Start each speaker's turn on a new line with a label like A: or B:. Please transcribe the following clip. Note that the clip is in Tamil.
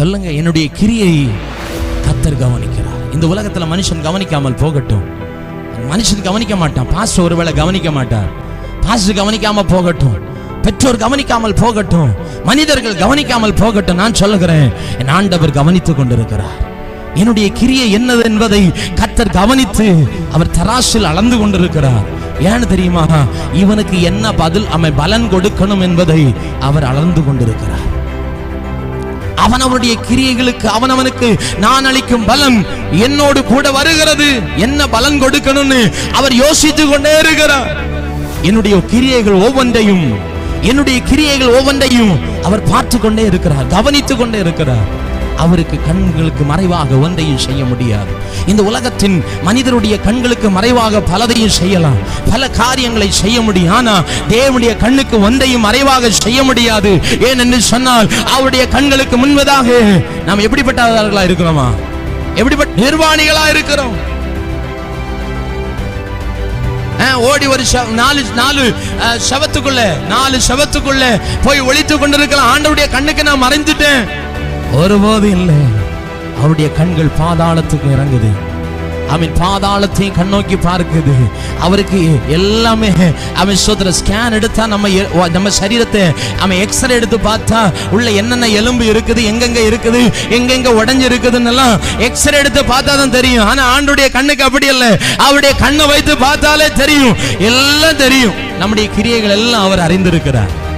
A: சொல்லுங்க என்னுடைய கிரியை கத்தர் கவனிக்கிறார். இந்த உலகத்துல மனுஷன் கவனிக்காமல் போகட்டும். மனுஷன் கவனிக்க மாட்டான் பாஸ்டர் ஒருவேளை கவனிக்க மாட்டார். பாஸ்டர் கவனிக்காம போகட்டும். பெற்றோர் கவனிக்காமல் போகட்டும். மனிதர்கள் கவனிக்காமல் போகட்டும் நான் சொல்லுகிறேன் என் ஆண்டவர் கவனித்துக் கொண்டிருக்கிறார். என்னுடைய கிரியை என்னது என்பதை கத்தர் கவனித்து அவர் தராசில் அளந்து கொண்டிருக்கிறார். ஏன்னு தெரியுமா? இவனுக்கு என்ன பதில் அவன் பலன் கொடுக்கணும் என்பதை அவர் அளந்து கொண்டிருக்கிறார். அவன் அவனுடைய கிரியைகளுக்கு அவன் அவனுக்கு நான் அளிக்கும் பலன் என்னோடு கூட வருகிறது. என்ன பலன் கொடுக்கணும்னு அவர் யோசித்து கொண்டே இருக்கிறார். என்னுடைய கிரியைகள் ஒவ்வொன்றையும் என்னுடைய கிரியைகள் ஒவ்வொன்றையும் அவர் பார்த்து கொண்டே இருக்கிறார் கவனித்துக் கொண்டே இருக்கிறார். அவருக்கு கண்களுக்கு மறைவாக ஒன்றையும் செய்ய முடியாது. இந்த உலகத்தின் மனிதருடைய கண்களுக்கு மறைவாக பலதையும் செய்யலாம். பல காரியங்களை செய்ய முடியும். ஆனால் தேவனுடைய கண்ணுக்கு ஒன்றையும் மறைவாக செய்ய முடியாது. ஏனென்று சொன்னால் அவருடைய கண்களுக்கு முன்பதாக நாம் எப்படிப்பட்டவர்களா இருக்கிறோமா? எப்படிப்பட்ட நிர்வாணிகளா இருக்கிறோம்? ஆ, ஓடி ஒரு நாலு நாலு ஆ, சவத்துக்குள்ள நாலு சவத்துக்குள்ள போய் ஒளித்து கொண்டிருக்கலாம் ஆண்டவருடைய கண்ணுக்கு நான் மறைந்துட்டேன். ஒருபோது இல்லை அவருடைய கண்கள் பாதாளத்துக்கு இறங்குது. அவன் பாதாளத்தையும் கண்ணோக்கி பார்க்குது. அவருக்கு எல்லாமே அவன் சோதர ஸ்கேன் எடுத்தா நம்ம எ- நம்ம சரீரத்தை அவன் எக்ஸ்ரே எடுத்து பார்த்தா உள்ள என்னென்ன எலும்பு இருக்குது எங்கெங்க இருக்குது எங்கெங்க உடஞ்சு இருக்குதுன்னெல்லாம் எக்ஸ்ரே எடுத்து பார்த்தா தான் தெரியும். ஆனா ஆண்டுடைய கண்ணுக்கு அப்படி இல்லை. அவருடைய கண்ணை வைத்து பார்த்தாலே தெரியும். எல்லாம் தெரியும். நம்முடைய கிரியைகள் எல்லாம் அவர் அறிந்திருக்கிறார்.